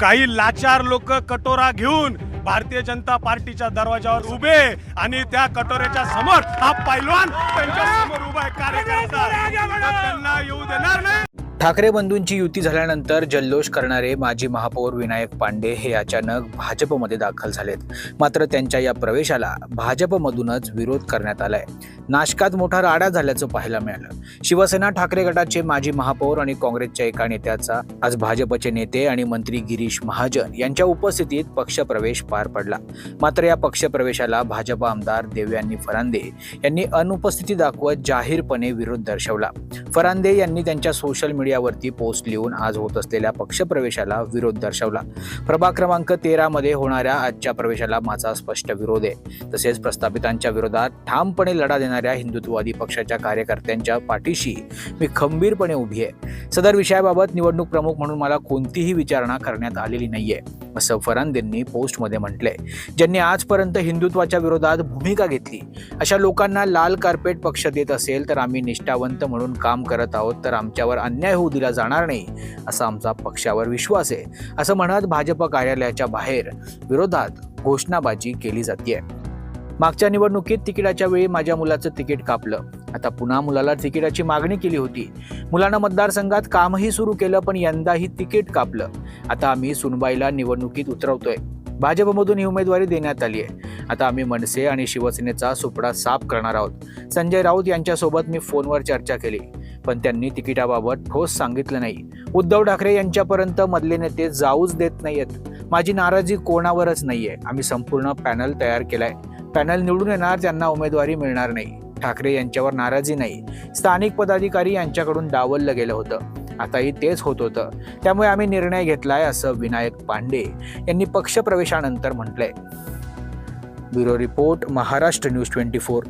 काही लाचार लोक कटोरा घेऊन भारतीय जनता पार्टीच्या दरवाजावर उभे आणि त्या कटोऱ्याच्या समोर हा पैलवान त्यांच्यासमोर उभा आहे कार्यकर्ता. त्यांना येऊ देणार नाही. ठाकरे बंधूंची युती झाल्यानंतर जल्लोष करणारे माजी महापौर विनायक पांडे हे अचानक भाजपमध्ये दाखल झालेत. मात्र त्यांच्या या प्रवेशाला भाजपमधूनच विरोध करण्यात आलाय. नाशकात मोठा राडा झाल्याचं पाहायला मिळालं. शिवसेना ठाकरे गटाचे माजी महापौर आणि काँग्रेसच्या एका नेत्याचा आज भाजपचे नेते आणि मंत्री गिरीश महाजन यांच्या उपस्थितीत पक्षप्रवेश पार पडला. मात्र या पक्षप्रवेशाला भाजप आमदार देवयानी फरांदे यांनी अनुपस्थिती दाखवत जाहीरपणे विरोध दर्शवला. फरांदे यांनी त्यांच्या सोशल मीडिया मीडियावरती पोस्ट लिहून आज होत असलेल्या पक्षप्रवेशाला विरोध दर्शवला. प्रभाग क्रमांक तेरा मध्ये होणाऱ्या आजच्या प्रवेशाला माझा स्पष्ट विरोध आहे. तसेच प्रस्थापितांच्या विरोधात ठामपणे लढा देणाऱ्या हिंदुत्ववादी पक्षाच्या कार्यकर्त्यांच्या पाठीशी मी खंबीरपणे उभी आहे. सदर विषयाबाबत निवडणूक प्रमुख म्हणून मला कोणतीही विचारणा करण्यात आलेली नाहीये. असं फरांदेंनी पोस्टमध्ये म्हटलंय. ज्यांनी आजपर्यंत हिंदुत्वाच्या विरोधात भूमिका घेतली. अशा लोकांना लाल कार्पेट पक्ष देत असेल तर आम्ही निष्ठावंत म्हणून काम करत आहोत तर आमच्यावर अन्याय होऊ दिला जाणार नाही असा आमचा पक्षावर विश्वास आहे असं म्हणत भाजप कार्यालयाच्या बाहेर विरोधात घोषणाबाजी केली जाते मागच्या निवडणुकीत तिकिटाच्या वेळी माझ्या मुलाचं तिकीट कापलं. आता पुन्हा मुलाला तिकिटाची मागणी केली होती. मुलानं मतदारसंघात कामही सुरू केलं पण यंदाही तिकीट कापलं. आता आम्ही सुनबाईला निवडणुकीत उतरवतोय. भाजपमधून ही उमेदवारी देण्यात आली आहे. आता आम्ही मनसे आणि शिवसेनेचा सुपडा साफ करणार आहोत. संजय राऊत यांच्यासोबत मी फोनवर चर्चा केली पण त्यांनी तिकिटाबाबत ठोस सांगितलं नाही. उद्धव ठाकरे यांच्यापर्यंत मधले नेते जाऊच देत नाहीयेत. माझी नाराजी कोणावरच नाहीये. आम्ही संपूर्ण पॅनल तयार केलाय. पॅनल निवडून येणार त्यांना उमेदवारी मिळणार नाही. ठाकरे यांच्यावर नाराजी नाही. स्थानिक पदाधिकारी यांच्याकडून डावललं गेलं होतं. आताही तेच होत होतं. त्यामुळे आम्ही निर्णय घेतलाय असं विनायक पांडे यांनी पक्षप्रवेशानंतर म्हटलंय. Bureau report Maharashtra news twenty four.